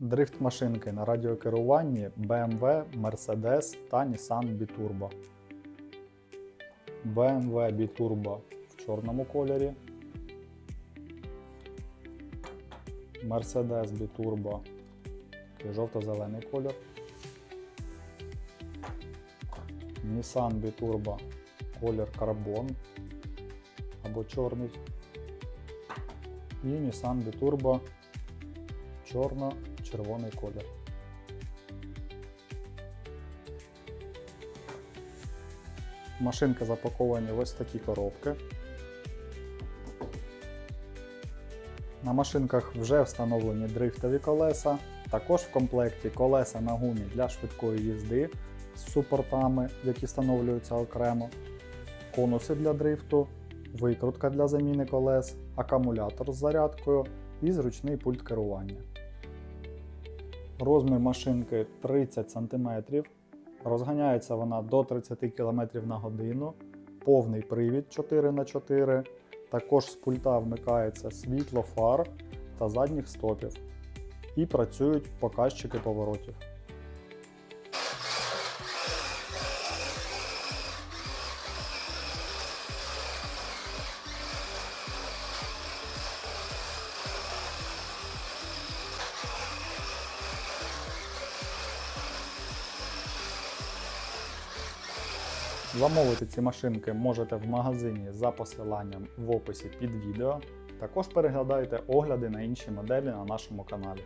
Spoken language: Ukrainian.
Дрифт машинки на радіокеруванні BMW, Mercedes та Nissan Biturbo. BMW Biturbo в чорному кольорі. Mercedes Biturbo такий жовто-зелений колір. Nissan Biturbo колір карбон або чорний. І Nissan Biturbo чорно-червоний колір. Машинки запаковані в ось такі коробки. На машинках вже встановлені дрифтові колеса, також в комплекті колеса на гумі для швидкої їзди з супортами, які встановлюються окремо, конуси для дрифту, викрутка для заміни колес, акумулятор з зарядкою і зручний пульт керування. Розмір машинки 30 см. Розганяється вона до 30 км на годину, повний привід 4х4. Також з пульта вмикається світло фар та задніх стопів. І працюють показчики поворотів. Замовити ці машинки можете в магазині за посиланням в описі під відео. Також переглядайте огляди на інші моделі на нашому каналі.